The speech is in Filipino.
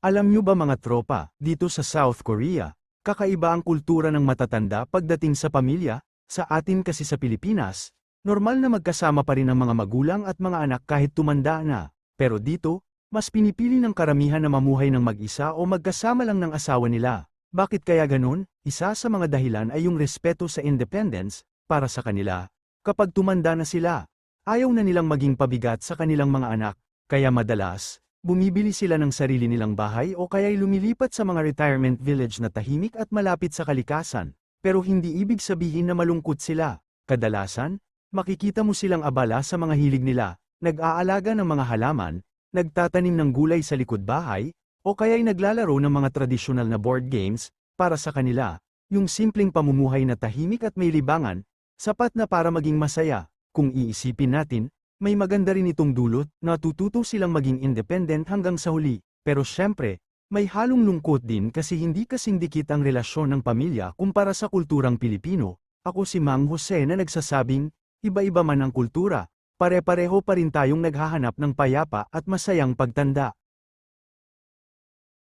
Alam nyo ba mga tropa, dito sa South Korea, kakaiba ang kultura ng matatanda pagdating sa pamilya, sa atin kasi sa Pilipinas, normal na magkasama pa rin ang mga magulang at mga anak kahit tumanda na, pero dito, mas pinipili ng karamihan na mamuhay ng mag-isa o magkasama lang ng asawa nila. Bakit kaya ganun? Isa sa mga dahilan ay yung respeto sa independence, para sa kanila, kapag tumanda na sila, ayaw na nilang maging pabigat sa kanilang mga anak, kaya madalas, Bumibili sila ng sarili nilang bahay o kaya'y lumilipat sa mga retirement village na tahimik at malapit sa kalikasan, pero hindi ibig sabihin na malungkot sila. Kadalasan, makikita mo silang abala sa mga hilig nila, nag-aalaga ng mga halaman, nagtatanim ng gulay sa likod bahay, o kaya'y naglalaro ng mga tradisyonal na board games, para sa kanila, yung simpleng pamumuhay na tahimik at may libangan, sapat na para maging masaya. Kung iisipin natin, may maganda rin itong dulot, natututo silang maging independent hanggang sa huli, pero syempre, may halong lungkot din kasi hindi kasing dikit ang relasyon ng pamilya kumpara sa kulturang Pilipino. Ako si Mang Jose na nagsasabing, iba-iba man ang kultura, pare-pareho pa rin tayong naghahanap ng payapa at masayang pagtanda.